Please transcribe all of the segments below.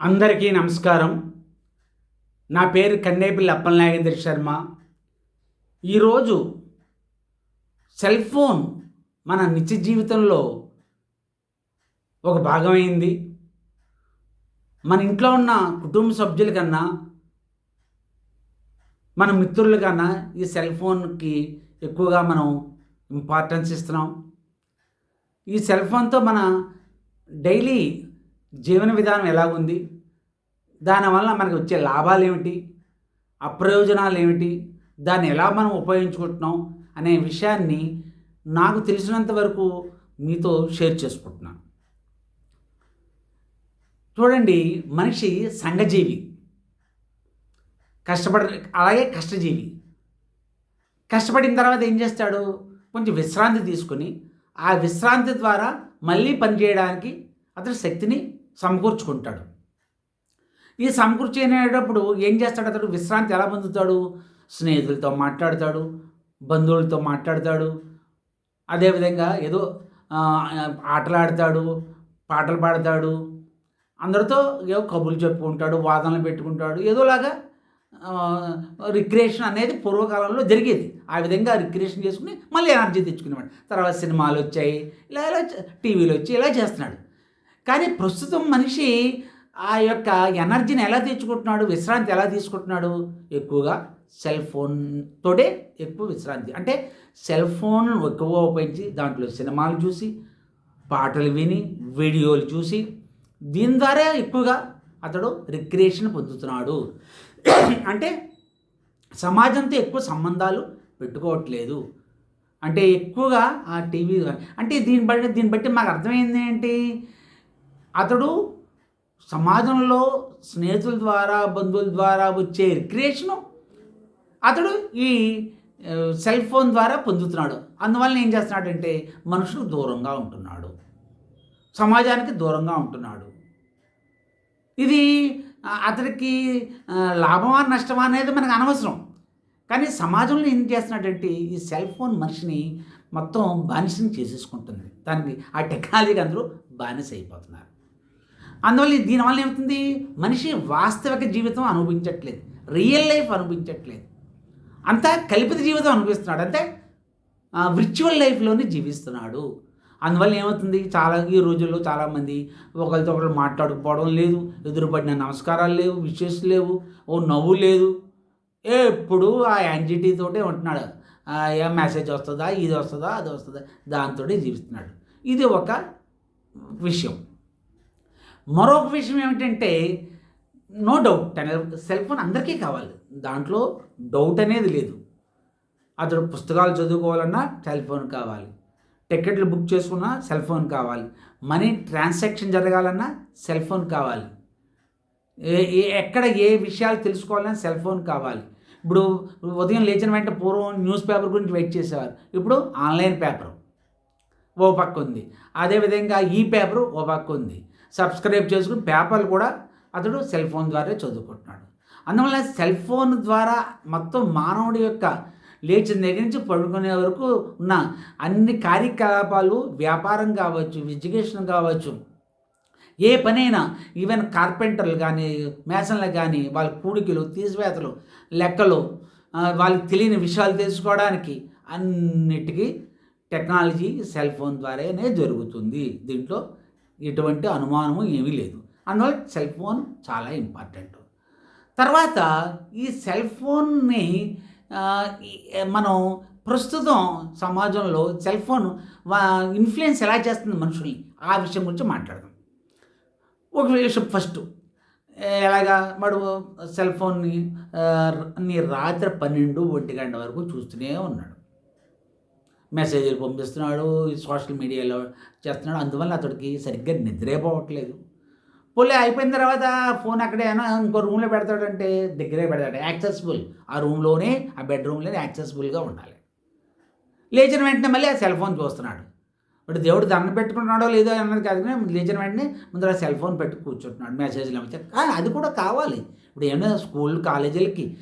అందరికీ నమస్కారం. నా పేరు కన్నేపల్లి అప్పలనాగేంద్ర శర్మ. ఈరోజు సెల్ ఫోన్ మన నిత్య జీవితంలో ఒక భాగమైంది. మన ఇంట్లో ఉన్న కుటుంబ సభ్యుల కన్నా మన మిత్రుల కన్నా ఈ సెల్ ఫోన్కి ఎక్కువగా మనం ఇంపార్టెన్స్ ఇస్తున్నాం. ఈ సెల్ ఫోన్తో మన డైలీ జీవన విధానం ఎలాగుంది దానివల్ల మనకు వచ్చే లాభాలు ఏమిటి? అప్రయోజనాలు ఏమిటి? దాన్ని ఎలా మనం ఉపయోగించుకుంటున్నాం? అనే విషయాన్ని నాకు తెలిసినంత వరకు మీతో షేర్ చేసుకుంటున్నాను. చూడండి మనిషి సంఘజీవి. కష్టపడ అలాగే కష్టజీవి. కష్టపడిన తర్వాత ఏం చేస్తాడు? కొంచెం విశ్రాంతి తీసుకొని ఆ విశ్రాంతి ద్వారా మళ్ళీ పనిచేయడానికి అతడు శక్తిని సమకూర్చుకుంటాడు. ఈ సమకూర్చుకునేటప్పుడు ఏం చేస్తాడు అతడు? విశ్రాంతి ఎలా పొందుతాడు? స్నేహితులతో మాట్లాడతాడు బంధువులతో మాట్లాడతాడు అదేవిధంగా ఏదో ఆటలాడతాడు పాటలు పాడతాడు అందరితో ఏదో కబుర్లు చెప్పుకుంటాడు వాదనలు పెట్టుకుంటాడు ఏదోలాగా రిక్రియేషన్ అనేది పూర్వకాలంలో జరిగేది. ఆ విధంగా రిక్రియేషన్ చేసుకుని మళ్ళీ ఎనర్జీ తెచ్చుకునేవాడు. తర్వాత సినిమాలు వచ్చాయి ఇలా ఇలా టీవీలు వచ్చి ఇలా చేస్తున్నాడు. కానీ ప్రస్తుతం మనిషి ఆ యొక్క ఎనర్జీని ఎలా తెచ్చుకుంటున్నాడు విశ్రాంతి ఎలా తీసుకుంటున్నాడు? ఎక్కువగా సెల్ ఫోన్తోటే ఎక్కువ విశ్రాంతి. అంటే సెల్ ఫోన్ ఎక్కువ ఉపయోగించి దాంట్లో సినిమాలు చూసి పాటలు విని వీడియోలు చూసి దీని ద్వారా ఎక్కువగా అతడు రిక్రియేషన్ పొందుతున్నాడు. అంటే సమాజంతో ఎక్కువ సంబంధాలు పెట్టుకోవట్లేదు. అంటే ఎక్కువగా ఆ టీవీ అంటే దీన్ని బట్టి దీన్ని బట్టి మాకు అర్థమైంది ఏంటి? అతడు సమాజంలో స్నేహితుల ద్వారా బంధువుల ద్వారా వచ్చే రిక్రియేషను అతడు ఈ సెల్ ఫోన్ ద్వారా పొందుతున్నాడు. అందువల్ల ఏం చేస్తున్నాడంటే మనుషులు దూరంగా ఉంటున్నాడు. సమాజానికి దూరంగా ఉంటున్నాడు. ఇది అతడికి లాభమా నష్టమా అనేది మనకు అనవసరం. కానీ సమాజంలో ఏం చేస్తున్నాడంటే ఈ సెల్ ఫోన్ మనిషిని మొత్తం బానిసని చేసేసుకుంటుంది దానికి ఆ టెక్నాలజీకి అందరూ బానిస అయిపోతున్నారు అందువల్ల దీనివల్ల ఏమవుతుంది? మనిషి వాస్తవిక జీవితం అనుభవించట్లేదు. Real life అనుభవించట్లేదు. అంతా కల్పిత జీవితం అనుభవిస్తున్నాడు. అంటే విర్చువల్ లైఫ్లోనే జీవిస్తున్నాడు. అందువల్ల ఏమవుతుంది? చాలా ఈ రోజుల్లో చాలామంది ఒకరితో ఒకరు మాట్లాడుకోవడం లేదు. ఎదురుపడిన నమస్కారాలు లేవు విషెస్ లేవు ఓ నవ్వు లేదు. ఎప్పుడు ఆ యాంగ్జైటీ ఉంటున్నాడు. ఏ మెసేజ్ వస్తుందా? ఇది వస్తుందా? అది వస్తుందా? దాంతో జీవిస్తున్నాడు. ఇది ఒక విషయం. మరొక విషయం ఏమిటంటే నో డౌట్ సెల్ ఫోన్ అందరికీ కావాలి. దాంట్లో డౌట్ అనేది లేదు. అతడు పుస్తకాలు చదువుకోవాలన్నా సెల్ ఫోన్ కావాలి. టికెట్లు బుక్ చేసుకున్నా సెల్ ఫోన్ కావాలి. మనీ ట్రాన్సాక్షన్ జరగాలన్నా సెల్ ఫోన్ కావాలి. ఏ ఏ- ఎక్కడ ఏ విషయాలు తెలుసుకోవాలన్నా సెల్ ఫోన్ కావాలి. ఇప్పుడు ఉదయం లేచిన వెంటనే పూర్వం న్యూస్ పేపర్ గురించి వెయిట్ చేసేవారు. ఇప్పుడు ఆన్లైన్ పేపర్ ఓ పక్క ఉంది. అదేవిధంగా ఈ పేపరు ఓ పక్క ఉంది. సబ్స్క్రైబ్ చేసుకుని పేపర్లు కూడా అతడు సెల్ ఫోన్ ద్వారా చదువుకుంటున్నాడు. అందువల్ల సెల్ ఫోన్ ద్వారా మొత్తం మానవుడి యొక్క లేచిన దగ్గర నుంచి పడుకునే వరకు ఉన్న అన్ని కార్యకలాపాలు వ్యాపారం కావచ్చు ఎడ్యుకేషన్ కావచ్చు ఏ పనైనా ఈవెన్ కార్పెంటర్లు కానీ మేసన్లు కానీ వాళ్ళ కూడికలు తీసివేతలు లెక్కలు వాళ్ళకి తెలియని విషయాలు తెలుసుకోవడానికి అన్నిటికీ టెక్నాలజీ సెల్ ఫోన్ ద్వారానే జరుగుతుంది. దీంట్లో ఎటువంటి అనుమానము ఏమీ లేదు. అందువల్ల సెల్ ఫోన్ చాలా ఇంపార్టెంట్. తర్వాత ఈ సెల్ ఫోన్ని మనం ప్రస్తుతం సమాజంలో సెల్ ఫోన్ ఇన్ఫ్లుయెన్స్ ఎలా చేస్తుంది మనుషుల్ని? ఆ విషయం గురించి మాట్లాడదాం. ఒక విషయం ఫస్ట్. ఎలాగా వాడు సెల్ ఫోన్ని రాత్రి పన్నెండు ఒంటి గంట వరకు చూస్తూనే ఉన్నాడు. మెసేజ్లు పంపిస్తున్నాడు సోషల్ మీడియాలో చేస్తున్నాడు. అందువల్ల అతడికి సరిగ్గా నిద్రే పోవట్లేదు పోలే అయిపోయిన తర్వాత ఫోన్ అక్కడేనా ఇంకో రూమ్లో పెడతాడంటే దగ్గరే పెడతాడు. యాక్సెసిబుల్. ఆ రూమ్లోనే ఆ బెడ్రూమ్లోనే యాక్సెసిబుల్గా ఉండాలి. లేచిన వెంటనే మళ్ళీ ఆ సెల్ ఫోన్ చూస్తున్నాడు. ఇప్పుడు దేవుడు దండం పెట్టుకుంటున్నాడో లేదో అన్నది కాదు కానీ లేచిన వెంటనే ముందర సెల్ ఫోన్ పెట్టి కూర్చుంటున్నాడు. మెసేజ్లు వచ్చాయి అది కూడా కావాలి. ఇప్పుడు ఏమైనా స్కూల్ కాలేజీలకి.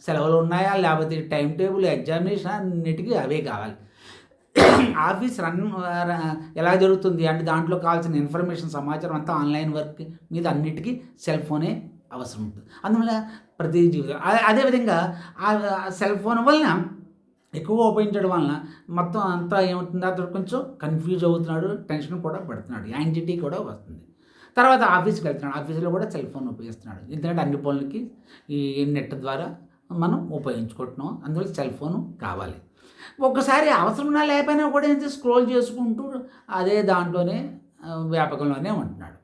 సెలవులు ఉన్నాయా? లేకపోతే టైం టేబుల్ ఎగ్జామినేషన్ అన్నిటికీ అవే కావాలి. ఆఫీస్ రన్ ఎలా జరుగుతుంది? అంటే దాంట్లో కావాల్సిన ఇన్ఫర్మేషన్ సమాచారం అంతా ఆన్లైన్ వర్క్ మీద అన్నిటికీ సెల్ ఫోనే అవసరం ఉంటుంది. అందువల్ల ప్రతి జీవితం అదే- అదేవిధంగా ఆ సెల్ ఫోన్ వలన ఎక్కువ ఉపయోగించడం వలన మొత్తం అంతా ఏమవుతుంది? అతడు కొంచెం కన్ఫ్యూజ్ అవుతున్నాడు టెన్షన్ కూడా పడుతున్నాడు యాంగ్జైటీ కూడా వస్తుంది. తర్వాత ఆఫీస్కి వెళ్తున్నాడు. ఆఫీస్లో కూడా సెల్ ఫోన్ ఉపయోగిస్తున్నాడు. ఎందుకంటే అన్ని పనులకి ఈ నెట్ ద్వారా మనం ఉపయోగించుకుంటున్నాం. అందువల్ల సెల్ ఫోన్ కావాలి. ఒక్కసారి అవసరం లేకపోయినా కూడా ఏంటి స్క్రోల్ చేసుకుంటూ అదే దాంట్లోనే వ్యాపకంలోనే ఉంటున్నాడు.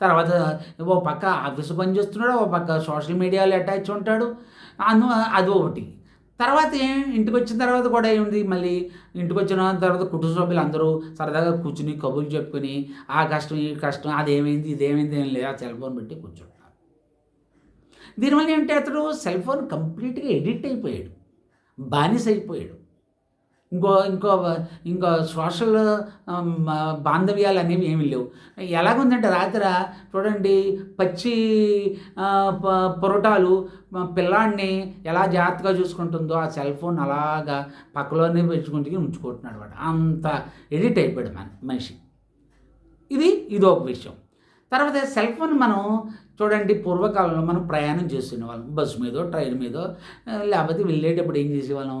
తర్వాత ఓ పక్క ఆఫీస్ పని చేస్తున్నాడు ఓ పక్క సోషల్ మీడియాలో అటాచ్ ఉంటాడు. అందు అది ఒకటి. తర్వాత ఏం? ఇంటికి వచ్చిన తర్వాత కూడా ఏముంది? మళ్ళీ ఇంటికి వచ్చిన తర్వాత కుటుంబ సభ్యులు అందరూ సరదాగా కూర్చుని కబుర్లు చెప్పుకొని ఆ కష్టం ఈ కష్టం అదేమైంది ఇదేమైంది ఏం లేదు ఆ సెల్ ఫోన్ పెట్టి కూర్చుంటున్నారు దీనివల్ల ఏంటంటే అతడు? సెల్ ఫోన్ కంప్లీట్గా ఎడిట్ అయిపోయాడు. బానిస అయిపోయాడు ఇంకో ఇంకో ఇంకో సోషల్ బాంధవ్యాలు అనేవి ఏమీ లేవు. ఎలాగుందంటే రాత్రి చూడండి పచ్చి పొరటాలు పిల్లాడిని ఎలా జాగ్రత్తగా చూసుకుంటుందో ఆ సెల్ ఫోన్ అలాగా పక్కలోనే పెంచుకుంటూ ఉంచుకుంటున్నాడు వాడు. అంత ఎడిట్ అయిపోయాడు మన మనిషి. ఇది ఇది ఒక విషయం. తర్వాత సెల్ ఫోన్ మనం చూడండి పూర్వకాలంలో మనం ప్రయాణం చేస్తున్న వాళ్ళం బస్సు మీదో ట్రైన్ మీదో లేకపోతే వెళ్ళేటప్పుడు ఏం చేసేవాళ్ళం?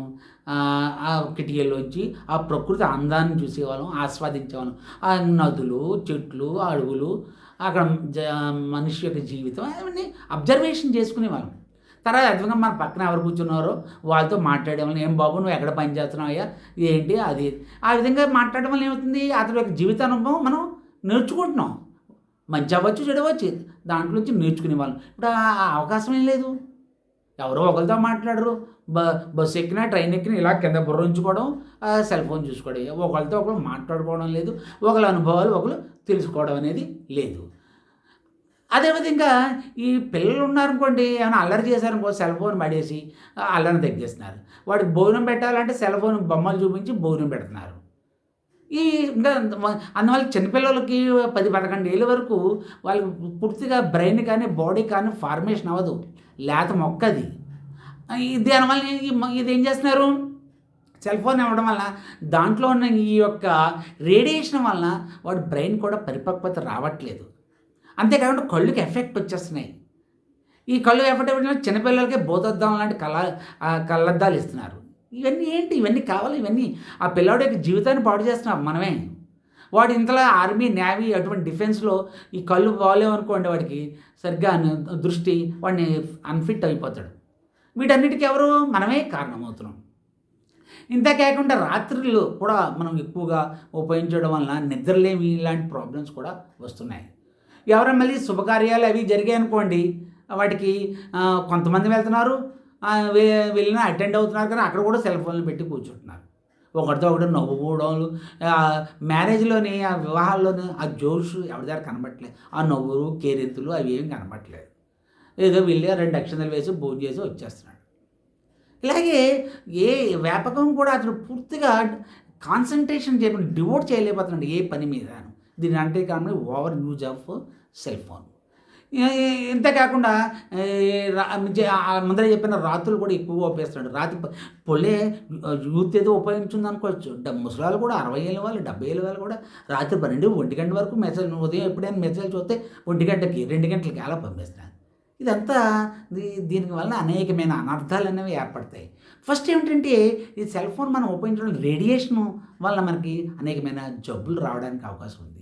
ఆ, ఆ కిటికీల్లోంచి ఆ ప్రకృతి అందాన్ని చూసేవాళ్ళం ఆస్వాదించేవాళ్ళం. ఆ నదులు చెట్లు అడవులు అక్కడ జ మనిషి యొక్క జీవితం అవన్నీ అబ్జర్వేషన్ చేసుకునేవాళ్ళం. తర్వాత అర్థంగా మన పక్కన ఎవరు కూర్చున్నారో వాళ్ళతో మాట్లాడేవాళ్ళం ఏం బాబు నువ్వు ఎక్కడ పని చేస్తున్నావు అయ్యా? ఏంటి అది. ఆ విధంగా మాట్లాడడం వల్ల ఏమవుతుంది? అతని యొక్క జీవిత అనుభవం మనం నేర్చుకుంటున్నాం. మంచి అవ్వచ్చు చెడు అవ్వచ్చు. దాంట్లో నుంచి నేర్చుకునే వాళ్ళం ఇప్పుడు ఆ అవకాశం ఏం లేదు. ఎవరో ఒకరితో మాట్లాడరు. బ బస్సు ఎక్కినా ట్రైన్ ఎక్కినా ఇలా కింద బుర్ర ఉంచుకోవడం సెల్ ఫోన్ చూసుకోవడం. ఒకరితో ఒకరు మాట్లాడుకోవడం లేదు. ఒకళ్ళ అనుభవాలు ఒకరు తెలుసుకోవడం అనేది లేదు. అదేవిధంగా ఈ పిల్లలు ఉన్నారనుకోండి ఏమైనా అల్లరి చేశారనుకో సెల్ ఫోన్ పడేసి అల్లరిని తగ్గిస్తున్నారు. వాడికి భోజనం పెట్టాలంటే సెల్ ఫోన్ బొమ్మలు చూపించి భోజనం పెడుతున్నారు. ఈ ఇంకా అందువల్ల చిన్నపిల్లలకి పది పదకొండు ఏళ్ళ వరకు వాళ్ళకి పూర్తిగా బ్రెయిన్ కానీ బాడీ కానీ ఫార్మేషన్ అవ్వదు. లేత మొక్క అది. దానివల్ల ఈ ఇది ఏం చేస్తున్నారు? సెల్ ఫోన్ ఇవ్వడం వల్ల దాంట్లో ఉన్న ఈ యొక్క రేడియేషన్ వలన వాడి బ్రెయిన్ కూడా పరిపక్వత రావట్లేదు. అంతేకాకుండా కళ్ళుకి ఎఫెక్ట్ వచ్చేస్తున్నాయి. ఈ కళ్ళు ఎఫెక్ట్ ఇవ్వడం వల్ల చిన్నపిల్లలకి బోధద్దాం లాంటి కళ్ళ కళ్ళద్దాలు ఇస్తున్నారు. ఇవన్నీ ఏంటి? ఇవన్నీ కావాలి ఇవన్నీ. ఆ పిల్లాడి యొక్క జీవితాన్ని పాడు చేస్తున్నాం మనమే. వాడు ఇంతలో ఆర్మీ నేవీ అటువంటి డిఫెన్స్లో ఈ కళ్ళు బాగాలేవనుకోండి వాడికి సరిగ్గా దృష్టి వాడిని అన్ఫిట్ అయిపోతాడు. వీటన్నిటికీ ఎవరు? మనమే కారణమవుతున్నాం. ఇంతే కాకుండా రాత్రులు కూడా మనం ఎక్కువగా ఉపయోగించడం వలన నిద్రలేమి ఇలాంటి ప్రాబ్లమ్స్ కూడా వస్తున్నాయి. ఎవరైనా మళ్ళీ శుభకార్యాలు అవి జరిగాయి అనుకోండి వాటికి కొంతమంది వెళ్తున్నారు వెళ్ళినా అటెండ్ అవుతున్నారు కానీ అక్కడ కూడా సెల్ ఫోన్లు పెట్టి కూర్చుంటున్నారు. ఒకటితో ఒకటి నవ్వుకోవడాలు మ్యారేజ్లోని ఆ వివాహాల్లోని ఆ జోష్ ఎవరి దగ్గర కనబట్టలేదు ఆ నవ్వులు కేరెత్తులు అవి ఏం కనబట్టలేదు ఏదో వెళ్ళి ఆ రెండు అక్షంతలు వేసి భోజనం చేసి వచ్చేస్తున్నాడు. ఇలాగే ఏ వ్యాపకం కూడా అతను పూర్తిగా కాన్సన్ట్రేషన్ చేయకుండా డివోట్ చేయలేకపోతున్నాడు ఏ పని మీద దీని అంటే కారణం over use of cell phone. ఇంతే కాకుండా ముందర చెప్పిన రాత్రులు కూడా ఎక్కువగా ఉపయోగిస్తున్నాడు రాత్రి పొలే పొల్లే యూత్ ఏదో ఉపయోగించింది అనుకోవచ్చు. ముసలాలు కూడా అరవై ఏళ్ళ వాళ్ళు డెబ్బై ఏళ్ళ వాళ్ళు కూడా రాత్రి పన్నెండు ఒంటి గంట వరకు మెసేజ్ ఉదయం ఎప్పుడైనా మెసేజ్ చూస్తే ఒంటి గంటకి రెండు గంటలకి అలా పంపిస్తున్నాను ఇదంతా దీ- అనేకమైన అనర్థాలు అనేవి ఏర్పడతాయి. ఫస్ట్ ఏమిటంటే ఈ సెల్ ఫోన్ మనం ఉపయోగించడం రేడియేషన్ వల్ల మనకి అనేకమైన జబ్బులు రావడానికి అవకాశం ఉంది.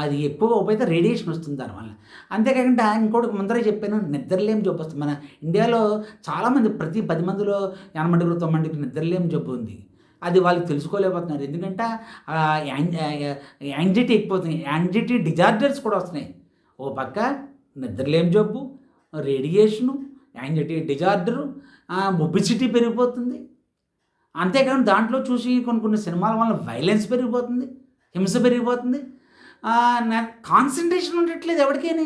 అది ఎక్కువ ఉపయోగితే రేడియేషన్ వస్తుంది దానివల్ల అంతేకాకుండా ఇంకోటి ముందరే చెప్పాను నిద్రలేం జబ్బు వస్తుంది. మన ఇండియాలో చాలామంది ప్రతి పది మందిలో ఎనమందికి తొమ్మిదికి నిద్రలేం జబ్బు ఉంది. అది వాళ్ళు తెలుసుకోలేకపోతున్నారు. ఎందుకంటే యాంగ్జైటీ ఎక్కువవుతుంది. యాంగ్జైటీ డిజార్డర్స్ కూడా వస్తున్నాయి. ఓ పక్క నిద్రలేం జబ్బు రేడియేషను యాంగ్జైటీ డిజార్డరు ఒబిసిటీ పెరిగిపోతుంది. అంతేకాకుండా దాంట్లో చూసి కొన్ని కొన్ని సినిమాల వల్ల వైలెన్స్ పెరిగిపోతుంది. హింస పెరిగిపోతుంది. నాకు కాన్సన్ట్రేషన్ ఉండట్లేదు ఎవరికైనా.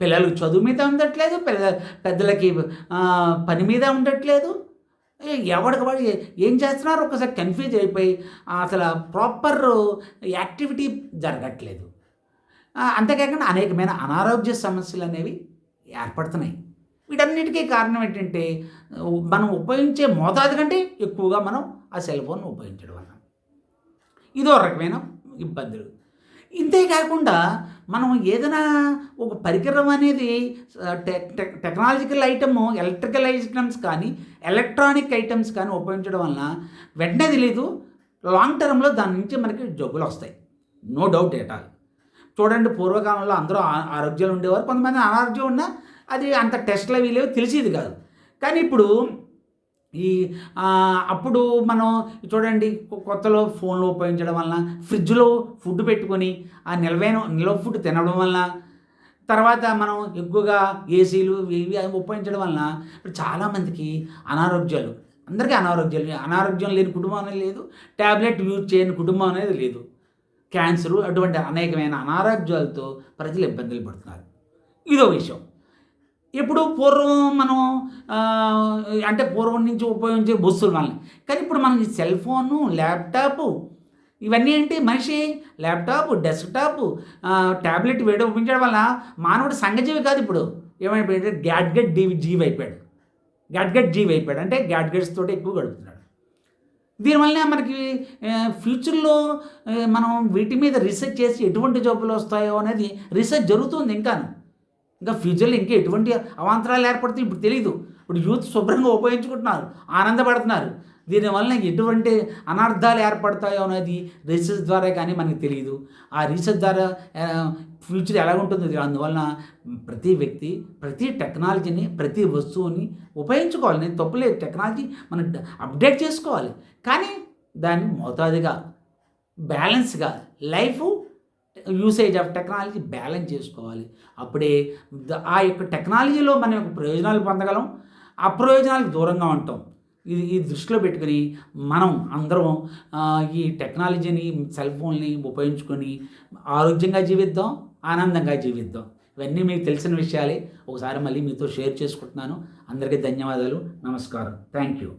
పిల్లలకు చదువు మీద ఉండట్లేదు పిల్ల పెద్దలకి పని మీద ఉండట్లేదు. ఎవరికి ఎవడికి వాడు ఏం చేస్తున్నారు ఒకసారి కన్ఫ్యూజ్ అయిపోయి అసలు ప్రాపర్ యాక్టివిటీ జరగట్లేదు. అంతేకాకుండా అనేకమైన అనారోగ్య సమస్యలు అనేవి ఏర్పడుతున్నాయి. వీటన్నిటికీ కారణం ఏంటంటే మనం ఉపయోగించే మోతాదు కంటే ఎక్కువగా మనం ఆ సెల్ ఫోన్ ఉపయోగించడం వల్ల. ఇదో రకమైన ఇబ్బందులు. ఇంతే కాకుండా మనం ఏదైనా ఒక పరికరం అనేది టెక్నాలజికల్ ఐటమ్ ఎలక్ట్రికల్ ఐటమ్స్ కానీ ఎలక్ట్రానిక్ ఐటమ్స్ కానీ ఉపయోగించడం వలన వెంటనే తెలియదు లాంగ్ టర్మ్లో దాని నుంచి మనకి జబ్బులు వస్తాయి. No doubt at all. చూడండి పూర్వకాలంలో అందరూ ఆ- ఆరోగ్యాలు ఉండేవారు. కొంతమంది అనారోగ్యం ఉన్నా అది అంత టెస్ట్లు అవి లేవు తెలిసేది కాదు. కానీ ఇప్పుడు ఈ అప్పుడు మనం చూడండి కొత్తలో ఫోన్లు ఉపయోగించడం వలన ఫ్రిడ్జ్లో ఫుడ్ పెట్టుకొని ఆ నిల్వైన నిల్వ ఫుడ్ తినడం వలన తర్వాత మనం ఎక్కువగా ఏసీలు ఇవి అవి ఉపయోగించడం వలన ఇప్పుడు చాలామందికి అనారోగ్యాలు అందరికీ అనారోగ్యాలు అనారోగ్యం లేని కుటుంబం అనేది లేదు ట్యాబ్లెట్ యూజ్ చేయని కుటుంబం అనేది లేదు. క్యాన్సరు అటువంటి అనేకమైన అనారోగ్యాలతో ప్రజలు ఇబ్బందులు పడుతున్నారు. ఇదో విషయం. ఇప్పుడు పూర్వం మనం అంటే పూర్వం నుంచి ఉపయోగించే బస్సులు మనల్ని. కానీ ఇప్పుడు మనం సెల్ ఫోను ల్యాప్టాప్ ఇవన్నీ ఏంటి మనిషి? ల్యాప్టాప్ డెస్క్టాప్ ట్యాబ్లెట్ వేడి ఉపయోగించడం వల్ల మానవుడు సంఘజీవి కాదు ఇప్పుడు. ఏమైపోయాడు గ్యాడ్గెట్ డీ జీవి అయిపోయాడు గ్యాడ్గెట్ జీవి అయిపోయాడు అంటే గ్యాడ్గెట్స్ తోటి ఎక్కువ గడుపుతున్నాడు. దీనివల్లనే మనకి ఫ్యూచర్లో మనం వీటి మీద రీసెర్చ్ చేసి ఎటువంటి జాబులు వస్తాయో అనేది రీసెర్చ్ జరుగుతుంది ఇంకాను. ఇంకా ఫ్యూచర్లో ఇంకా ఎటువంటి అవాంతరాలు ఏర్పడుతుంది ఇప్పుడు తెలియదు ఇప్పుడు యూత్ శుభ్రంగా ఉపయోగించుకుంటున్నారు ఆనందపడుతున్నారు. దీనివల్ల ఎటువంటి అనర్థాలు ఏర్పడతాయో అనేది రీసెర్చ్ ద్వారా కానీ మనకి తెలియదు ఆ రీసెర్చ్ ద్వారా ఫ్యూచర్ ఎలా ఉంటుందో అందువలన ప్రతి వ్యక్తి ప్రతి టెక్నాలజీని ప్రతి వస్తువుని ఉపయోగించుకోవాలి. నేను తప్పులేదు టెక్నాలజీ మనం అప్డేట్ చేసుకోవాలి. కానీ దాన్ని మోతాదుగా బ్యాలెన్స్గా life usage of technology balance చేసుకోవాలి. అప్పుడే ఆ యొక్క టెక్నాలజీలో మనం యొక్క ప్రయోజనాలు పొందగలం. అప్రయోజనాలకు దూరంగా ఉంటాం. ఇది ఈ దృష్టిలో పెట్టుకుని మనం అందరం ఈ టెక్నాలజీని సెల్ ఫోన్ని ఉపయోగించుకొని ఆరోగ్యంగా జీవిద్దాం ఆనందంగా జీవిద్దాం. ఇవన్నీ మీకు తెలిసిన విషయాలే. ఒకసారి మళ్ళీ మీతో షేర్ చేసుకుంటున్నాను. అందరికీ ధన్యవాదాలు. నమస్కారం. Thank you